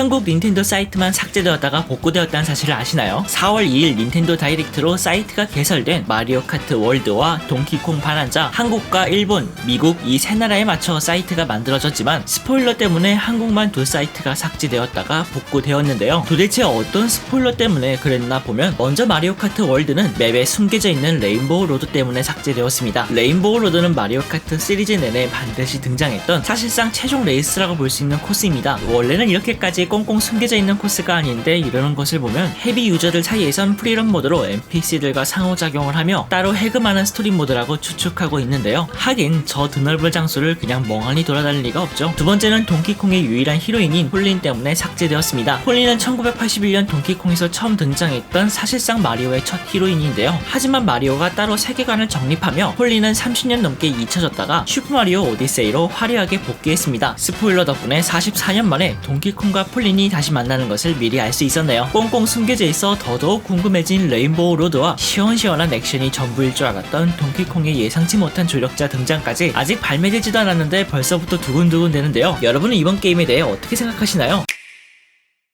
한국 닌텐도 사이트만 삭제되었다가 복구되었다는 사실을 아시나요? 4월 2일 닌텐도 다이렉트로 사이트가 개설된 마리오 카트 월드와 동키콩 반환자 한국과 일본, 미국 이 세 나라에 맞춰 사이트가 만들어졌지만 스포일러 때문에 한국만 두 사이트가 삭제되었다가 복구되었는데요. 도대체 어떤 스포일러 때문에 그랬나 보면 먼저 마리오 카트 월드는 맵에 숨겨져 있는 레인보우 로드 때문에 삭제되었습니다. 레인보우 로드는 마리오 카트 시리즈 내내 반드시 등장했던 사실상 최종 레이스라고 볼 수 있는 코스입니다. 원래는 이렇게까지 꽁꽁 숨겨져 있는 코스가 아닌데 이러는 것을 보면 헤비 유저들 사이에선 프리런 모드로 NPC들과 상호작용을 하며 따로 해금하는 스토리 모드라고 추측하고 있는데요. 하긴 저 드넓은 장소를 그냥 멍하니 돌아다닐 리가 없죠. 두 번째는 동키콩의 유일한 히로인인 홀린 때문에 삭제되었습니다. 홀린은 1981년 동키콩에서 처음 등장했던 사실상 마리오의 첫 히로인인데요. 하지만 마리오가 따로 세계관을 정립하며 홀린은 30년 넘게 잊혀졌다가 슈퍼마리오 오디세이로 화려하게 복귀했습니다. 스포일러 덕분에 44년 만에 동키콩과 폴 린이 다시 만나는 것을 미리 알 수 있었네요. 꽁꽁 숨겨져 있어 더더욱 궁금해진 레인보우 로드와 시원시원한 액션이 전부일 줄 알았던 동키콩의 예상치 못한 조력자 등장까지 아직 발매되지도 않았는데 벌써부터 두근두근 되는데요. 여러분은 이번 게임에 대해 어떻게 생각하시나요?